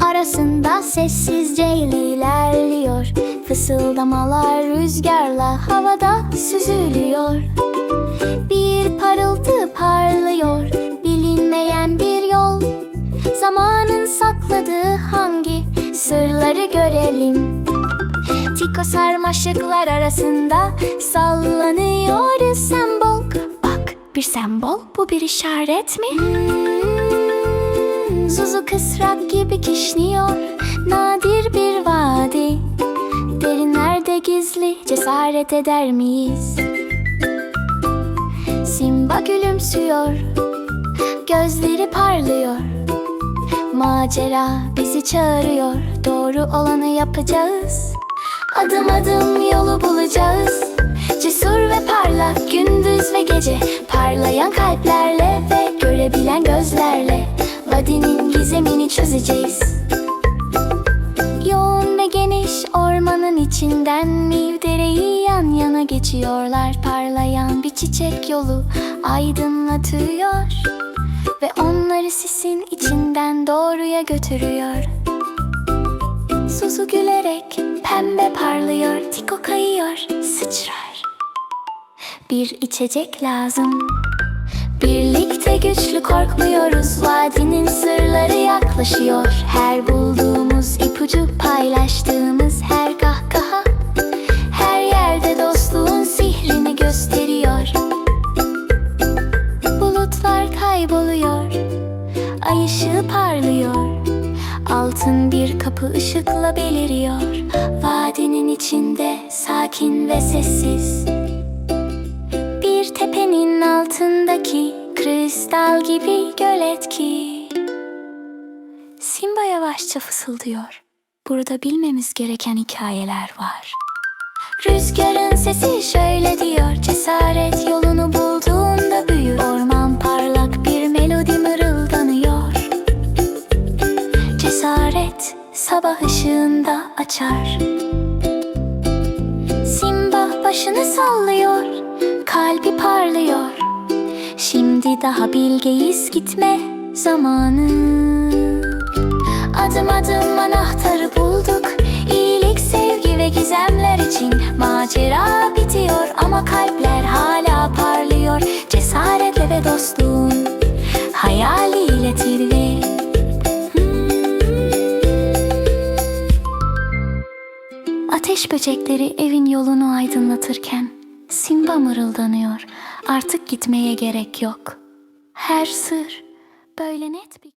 arasında sessizce ilerliyor. Fısıldamalar rüzgarla havada süzülüyor. Bir parıltı parlıyor bilinmeyen bir yol. Zamanın sakladığı hangi sırları görelim? Tiko sarmaşıklar arasında sallanıyor sembol Bak bir sembol bu bir işaret mi? Hmm, Zuzu kısrak gibi kişniyor. Nadir bir vadi. Derinlerde gizli cesaret eder miyiz? Simba gülümsüyor. Gözleri parlıyor. Macera bizi çağırıyor. Doğru olanı yapacağız. Adım adım yolu bulacağız. Cesur ve parlak gündüz ve gece. Parlayan kalplerle ve görebilen gözlerle Vadinin gizemini çözeceğiz. Yoğun ve geniş ormanın içinden Nil dereyi yan yana geçiyorlar. Parlayan bir çiçek yolu aydınlatıyor Ve onları sisin içinden doğruya götürüyor. Suzu gülerek pembe parlıyor Tiko kayıyor sıçrar. Bir içecek lazım. Birlikte güçlü korkmuyoruz. Vadinin sırları yaklaşıyor. Her bulduğumuz ipucu paylaştığımız her kahkaha Her yerde dostluğun sihrini gösteriyor. Bulutlar kayboluyor Ay ışığı parlıyor. Altın bir kapı ışıkla beliriyor. Vadinin içinde sakin ve sessiz kristal gibi gölet ki Simba yavaşça fısıldıyor. Burada bilmemiz gereken hikayeler var. Rüzgarın sesi şöyle diyor. Cesaret yolunu bulduğunda büyür. Orman parlak bir melodi mırıldanıyor. Cesaret sabah ışığında açar. Simba başını sallıyor. Kalbi parlıyor Daha bilgeyiz gitme zamanı. Adım adım anahtarı bulduk İyilik, sevgi ve gizemler için. Macera bitiyor ama kalpler hala parlıyor. Cesaretle ve dostluğun hayaliyle tirli Ateş böcekleri evin yolunu aydınlatırken Simba mırıldanıyor. Artık gitmeye gerek yok Her sır. Böyle net bir